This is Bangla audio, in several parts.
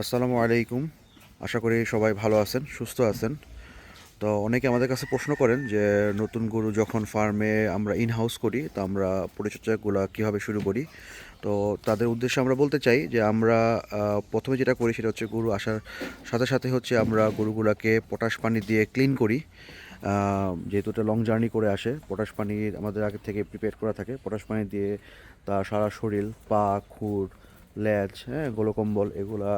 আসসালামু আলাইকুম। আশা করি সবাই ভালো আছেন, সুস্থ আছেন। তো অনেকে আমাদের কাছে প্রশ্ন করেন যে, নতুন গরু যখন ফার্মে আমরা ইন হাউস করি, তো আমরা পরিচর্যাগুলো কীভাবে শুরু করি? তো তাদের উদ্দেশ্যে আমরা বলতে চাই যে, আমরা প্রথমে যেটা করি সেটা হচ্ছে গরু আসার সাথে সাথে হচ্ছে আমরা গরুগুলোকে পটাশ পানি দিয়ে ক্লিন করি। যেহেতু এটা লং জার্নি করে আসে পটাশ পানি আমাদের আগে থেকে প্রিপেয়ার করা থাকে। পটাশ পানি দিয়ে তার সারা শরীর, পা, খুর ল্যাজ হ্যাঁ গোলকম্বল এগুলা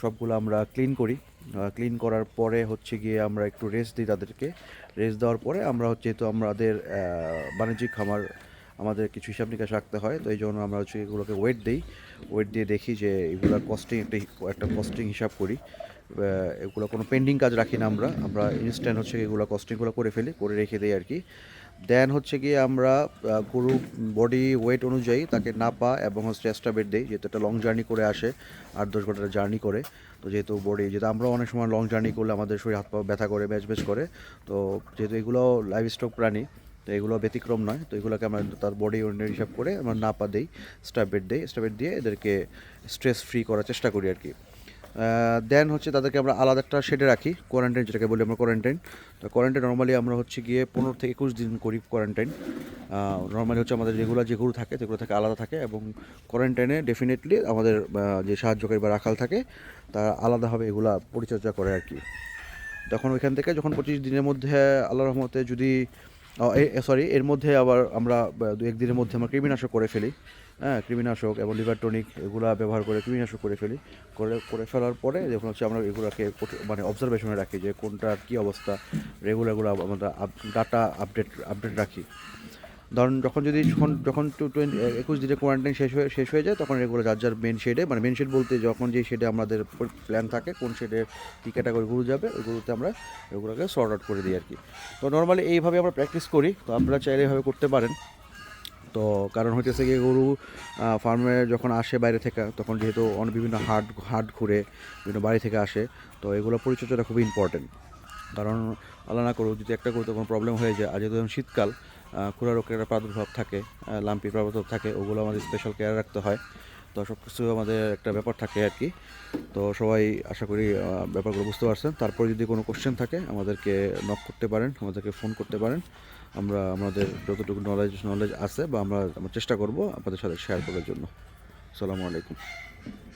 সবগুলো আমরা ক্লিন করি। ক্লিন করার পরে হচ্ছে গিয়ে আমরা একটু রেস্ট দিই তাদেরকে। রেস্ট দেওয়ার পরে আমরা হচ্ছে যেহেতু আমাদের বাণিজ্যিক খামার আমাদের কিছু হিসাব নিকাশ রাখতে হয়, তো এই জন্য আমরা হচ্ছে এগুলোকে ওয়েট দিই। ওয়েট দিয়ে দেখি যে এগুলোর কস্টিং একটা একটা কস্টিং হিসাব করি। এগুলো কোনো পেন্ডিং কাজ রাখি না আমরা। আমরা ইনস্ট্যান্ট হচ্ছে এগুলো কস্টিংগুলো করে ফেলি, করে রেখে দিই আর কি। দেন হচ্ছে গিয়ে আমরা গরু বডি ওয়েট অনুযায়ী তাকে নাপা এবং হচ্ছে বেড দিই, যেহেতু একটা লং জার্নি করে আসে, আট দশ ঘণ্টার জার্নি করে। তো যেহেতু বডি যেহেতু আমরা অনেক সময় লং জার্নি করলে আমাদের শরীর হাত পা ব্যথা করে ব্যাচ ব্যাচ করে, তো যেহেতু এগুলো লাইভ স্টক প্রাণী, তো এগুলো ব্যতিক্রম নয়। তো এগুলোকে আমরা তার বডি অনুযায়ী হিসাব করে আমরা নাপা দিই স্টাবেট দিই স্টাবেট দিয়ে এদেরকে স্ট্রেস ফ্রি করার চেষ্টা করি আর কি। দেন হচ্ছে তাদেরকে আমরা আলাদা একটা শেডে রাখি কোয়ারেন্টাইন যেটাকে বলি আমরা কোয়ারেন্টাইন তো কোয়ারেন্টাইন নর্মালি আমরা হচ্ছে গিয়ে পনেরো থেকে একুশ দিন করি কোয়ারেন্টাইন নর্মালি হচ্ছে আমাদের যেগুলো থাকে, সেগুলো থেকে আলাদা থাকে এবং কোয়ারেন্টাইনে ডেফিনেটলি আমাদের যে সাহায্যকারী বা রাখাল থাকে, তারা আলাদাভাবে এগুলা পরিচর্যা করে আর কি। তখন ওইখান থেকে যখন পঁচিশ দিনের মধ্যে আল্লাহ রহমতে যদি সরি এর মধ্যে আবার আমরা দু একদিনের মধ্যে আমরা কৃমিনাশক করে ফেলি। হ্যাঁ কৃমিনাশক এবং লিভার টনিক এগুলা ব্যবহার করে কৃমিনাশক করে ফেলি। করে করে ফেলার পরে যখন হচ্ছে আমরা এগুলোকে মানে অবজারভেশনে রাখি যে কোনটার কী অবস্থা রেগুলারগুলো আমরা ডাটা আপডেট আপডেট রাখি। ধরুন যখন যদি, যখন যখন টু টোয়েন্টি একুশ দিনের কোয়ারেন্টাইন শেষ হয়ে শেষ হয়ে যায়, তখন এগুলো যার যার মেন শেডে মানে মেন শেড বলতে যখন যে শেডে আমাদের প্ল্যান থাকে, কোন শেডে কী ক্যাটাগরি গরু যাবে, ওই গরুতে আমরা এগুলোকে সর্ট আউট করে দিই আর কি। তো নর্মালি এইভাবে আমরা প্র্যাকটিস করি, তো আপনারা চাইলে এইভাবে করতে পারেন। তো কারণ হইতেছে গিয়ে গরু ফার্মে যখন আসে বাইরে থেকে, তখন যেহেতু অনেক বিভিন্ন হাট হাট ঘুরে, বিভিন্ন বাড়ি থেকে আসে, তো এগুলো পরিচর্যাটা খুবই ইম্পর্টেন্ট কারণ আল্লাহ না করুক, যদি একটা করতে কোনো প্রবলেম হয়ে যায়, আর যেহেতু যখন শীতকাল খুরা রোগের একটা প্রাদুর্ভাব থাকে লাম্পি প্রাদুর্ভাব থাকে, ওগুলো আমাদের স্পেশাল কেয়ার রাখতে হয়। তো সব কিছু আমাদের একটা ব্যাপার থাকে আর কি। তো সবাই আশা করি ব্যাপারগুলো বুঝতে পারছেন। তারপরে যদি কোনো কোশ্চেন থাকে, আমাদেরকে নক করতে পারেন, আমাদেরকে ফোন করতে পারেন। আমরা, আমাদের যতটুকু নলেজ নলেজ আছে বা আমরা চেষ্টা করব আপনাদের সাথে শেয়ার করার জন্য। সালামু আলাইকুম।